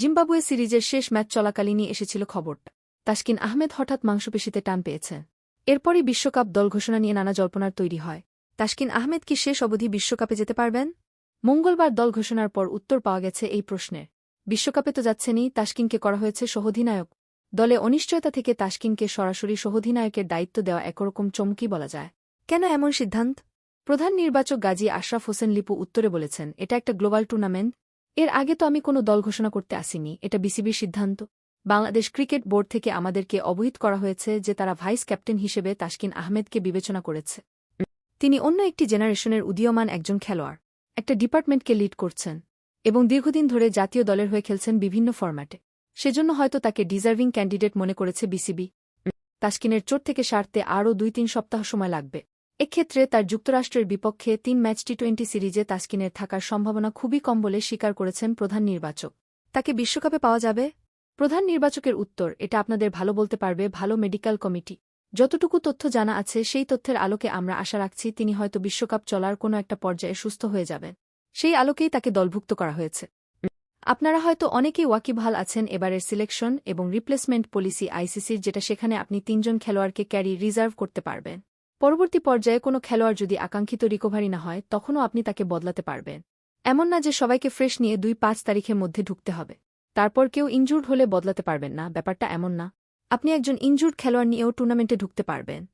Zimbabwe সিরিজের শেষ match চলাকালীনই এসেছিল খবরটা। তাসকিন আহমেদ হঠাৎ মাংসপেশিতে টান পেয়েছেন এরপরই বিশ্বকাপ দল ঘোষণা নিয়ে নানা জল্পনার তৈরি হয়। তাসকিন আহমেদ কি শেষ অবধি বিশ্বকাপে যেতে পারবেন? মঙ্গলবার দল ঘোষণার পর উত্তর পাওয়া গেছে এই প্রশ্নের। বিশ্বকাপে তো যাচ্ছেনই, তাসকিনকে করা হয়েছে সহধিনায়ক। দলে অনিশ্চয়তা থেকে তাসকিনকে সরাসরি সহধিনায়কের দায়িত্ব দেওয়া একরকম চমকি বলা যায়। কেন এমন সিদ্ধান্ত? প্রধান নির্বাচক গাজী আশরাফ হোসেন লিপু উত্তরে বলেছেন, এটা একটা গ্লোবাল টুর্নামেন্ট এর আগে তো আমি কোনো দল ঘোষণা করতে আসিনি, এটা বিসিবির সিদ্ধান্ত। বাংলাদেশ ক্রিকেট বোর্ড থেকে আমাদেরকে অবহিত করা হয়েছে যে তারা ভাইস ক্যাপ্টেন হিসেবে তাসকিন আহমেদকে বিবেচনা করেছে। তিনি অন্য একটি জেনারেশনের উদীয়মান একজন খেলোয়াড়, একটা ডিপার্টমেন্টকে লিড করছেন এবং দীর্ঘদিন ধরে জাতীয় দলের হয়ে খেলছেন বিভিন্ন ফরম্যাটে। সেজন্য হয়তো তাকে ডিজার্ভিং ক্যান্ডিডেট মনে করেছে বিসিবি। তাসকিনের চোট থেকে সারতে আরও দুই তিন সপ্তাহ সময় লাগবে। এক্ষেত্রে তার যুক্তরাষ্ট্রের বিপক্ষে তিন ম্যাচ টি টোয়েন্টি সিরিজে তাসকিনের থাকার সম্ভাবনা খুবই কম বলে স্বীকার করেছেন প্রধান নির্বাচক। তাকে বিশ্বকাপে পাওয়া যাবে? প্রধান নির্বাচকের উত্তর, এটা আপনাদের ভালো বলতে পারবে, ভালো মেডিকেল কমিটি। যতটুকু তথ্য জানা আছে, সেই তথ্যের আলোকে আমরা আশা রাখছি তিনি হয়তো বিশ্বকাপ চলার কোনো একটা পর্যায়ে সুস্থ হয়ে যাবেন। সেই আলোকেই তাকে দলভুক্ত করা হয়েছে। আপনারা হয়তো অনেকেই ওয়াকিবহাল আছেন এবারের সিলেকশন এবং রিপ্লেসমেন্ট পলিসি আইসিসির, যেটা সেখানে আপনি তিনজন খেলোয়াড়কে ক্যারি রিজার্ভ করতে পারবেন। পরবর্তী পর্যায়ে কোনো খেলোয়াড় যদি আকাঙ্ক্ষিত রিকভারি না হয়, তখনও আপনি তাকে বদলাতে পারবেন। এমন না যে সবাইকে ফ্রেশ নিয়ে দুই পাঁচ তারিখের মধ্যে ঢুকতে হবে। তারপর কেউ ইনজুর্ড হলে বদলাতে পারবেন না, ব্যাপারটা এমন না। আপনি একজন ইনজুর্ড খেলোয়াড় নিয়েও টুর্নামেন্টে ঢুকতে পারবেন।